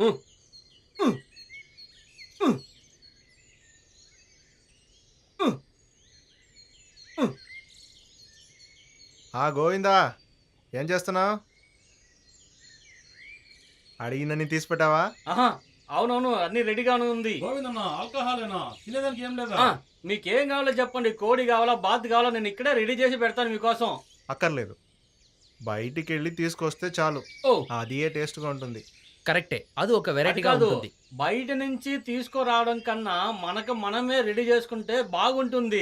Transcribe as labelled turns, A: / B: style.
A: うん。うん。ఆ గోవిందా ఏం చేస్తున్నావు? అడిగినని తీసి పెట్టావా?
B: ఆహా అవునవును అన్ని రెడీగానే ఉంది.
C: గోవిందన్న ఆల్కహాలేనా? తినేదానికి ఏం లేదా?
B: ఆ, మీకేం కావాలో చెప్పండి కోడి కావాలా బాత్ కావాలా నేను ఇక్కడే రెడీ చేసి పెడతాను మీకోసం.
A: అక్కర్లేదు. బయటికి వెళ్ళి తీసుకొస్తే చాలు.
B: ఓ.
A: అది ఏ టేస్ట్గా ఉంటుంది.
D: కరెక్టే అది ఒక
B: అది
D: వెరైటీగా
B: కాదు
D: ఉంటుంది.
B: బయట నుంచి తీసుకురావడం కన్నా మనకు మనమే రెడీ చేసుకుంటే బాగుంటుంది.